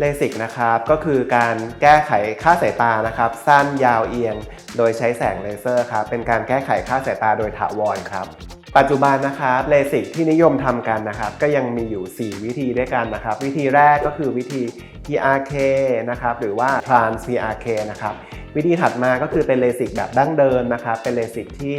เลสิกนะครับก็คือการแก้ไขค่าสายตานะครับ สั้นยาวเอียง โดยใช้แสงเลเซอร์ครับเป็นการแก้ไขค่าสายตาโดยถาวรครับ ปัจจุบันนะครับเลสิกที่นิยมทำกันนะครับ ก็ยังมีอยู่ 4 วิธีด้วยกันนะครับ วิธีแรกก็คือวิธี PRK นะครับหรือว่า Trans PRK นะครับ วิธีถัดมาก็คือเป็นเลสิกแบบดั้งเดิมนะครับ เป็นเลสิกที่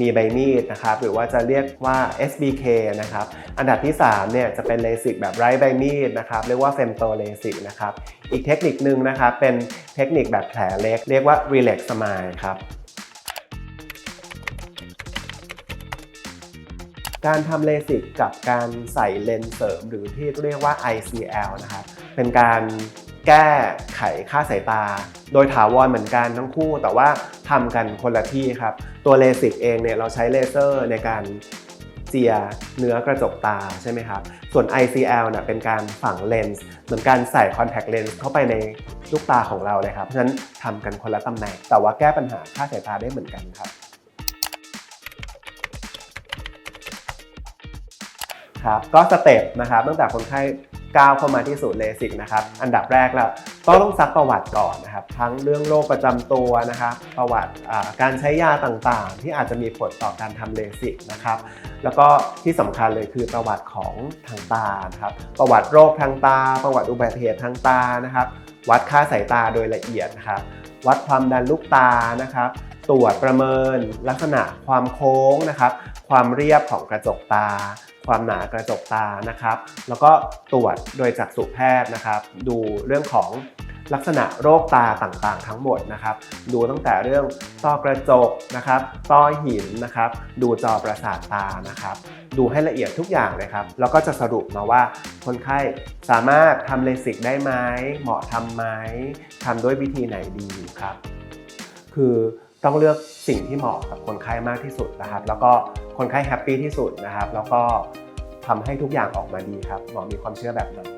มีใบมีดนะครับ หรือว่าจะเรียกว่า SBK นะครับ อันดับที่3เนี่ยจะเป็นเลสิกแบบไร้ใบมีดนะครับ เรียกว่าเฟมโตเลสิกนะครับ อีกเทคนิคนึงนะครับ เป็นเทคนิคแบบแผลเล็ก เรียกว่า Relax Smile ครับการทำเลสิกกับการใส่เลนส์เสริมหรือที่เรียกว่า ICL นะครับ เป็นการ แก้ไขค่าสายตา โดยถาวรเหมือนกันทั้งคู่ แต่ว่าทำกันคนละที่ครับ ตัวเลสิกเองเนี่ยเราใช้เลเซอร์ในการเจียเนื้อกระจกตาใช่ไหมครับ ส่วน ICL เนี่ยเป็นการฝังเลนส์เหมือนการใส่คอนแทคเลนส์เข้าไปในลูกตาของเราเลยครับ เพราะฉะนั้นทำกันคนละตำแหน่ง แต่ว่าแก้ปัญหาค่าสายตาได้เหมือนกันครับครับก็สเต็ปนะครับตั้งแต่คนไข้ ก้าวเข้ามาที่ศูนย์เลสิกนะครับ อันดับแรกแล้วต้องซักประวัติก่อนนะครับ ทั้งเรื่องโรคประจำตัวนะครับ ประวัติการใช้ยาต่างๆ ที่อาจจะมีผลต่อการทำเลสิกนะครับ แล้วก็ที่สำคัญเลยคือประวัติของทางตาครับ ประวัติโรคทางตา ประวัติอุบัติเหตุทางตานะครับ วัดค่าสายตาโดยละเอียดนะครับ วัดความดันลูกตานะครับตรวจประเมินลักษณะความโค้งนะครับ ความเรียบของกระจกตา ความหนากระจกตานะครับ แล้วก็ตรวจโดยจักษุแพทย์นะครับ ดูเรื่องของลักษณะโรคตาต่างๆ ทั้งหมดนะครับ ดูตั้งแต่เรื่องต้อกระจกนะครับต้อหินนะครับ ดูจอประสาทตานะครับ ดูให้ละเอียดทุกอย่างเลยครับ แล้วก็จะสรุปมาว่าคนไข้สามารถทำเลสิกได้ไหมเหมาะทำไหมทำด้วยวิธีไหนดีครับ คือ ต้องเลือกสิ่งที่เหมาะกับคนไข้มากที่สุดนะครับ แล้วก็คนไข้แฮปปี้ที่สุดนะครับ แล้วก็ทำให้ทุกอย่างออกมาดีครับหมอมีความเชื่อแบบนั้น